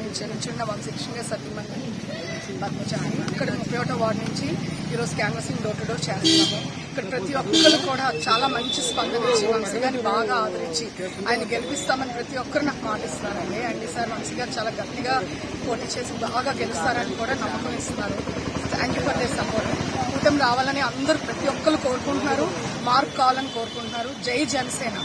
నుంచి నిల్చున్న వంశకృష్ణ సత్యమని పద్మచారి ఇక్కడ ముప్పై ఒకటో వార్డు నుంచి ఈరోజు క్యాన్వసింగ్ డోర్ టు డోర్ చేస్తున్నాము. ఇక్కడ ప్రతి ఒక్కరు కూడా చాలా మంచి స్పందన ఇచ్చి వంశీ గారిని బాగా ఆదరించి ఆయన గెలిపిస్తామని ప్రతి ఒక్కరు నాకు మాటిస్తున్నారండి. అండ్ ఈసారి వంశీ గారు చాలా గట్టిగా పోటీ చేసి బాగా గెలుస్తారని కూడా నమ్మకం ఇస్తున్నారు. Thank you for the support కూటమి రావాలని అందరూ ప్రతి ఒక్కరు కోరుకుంటున్నారు. మార్క్ కావాలని కోరుకుంటున్నారు. జై జనసేన.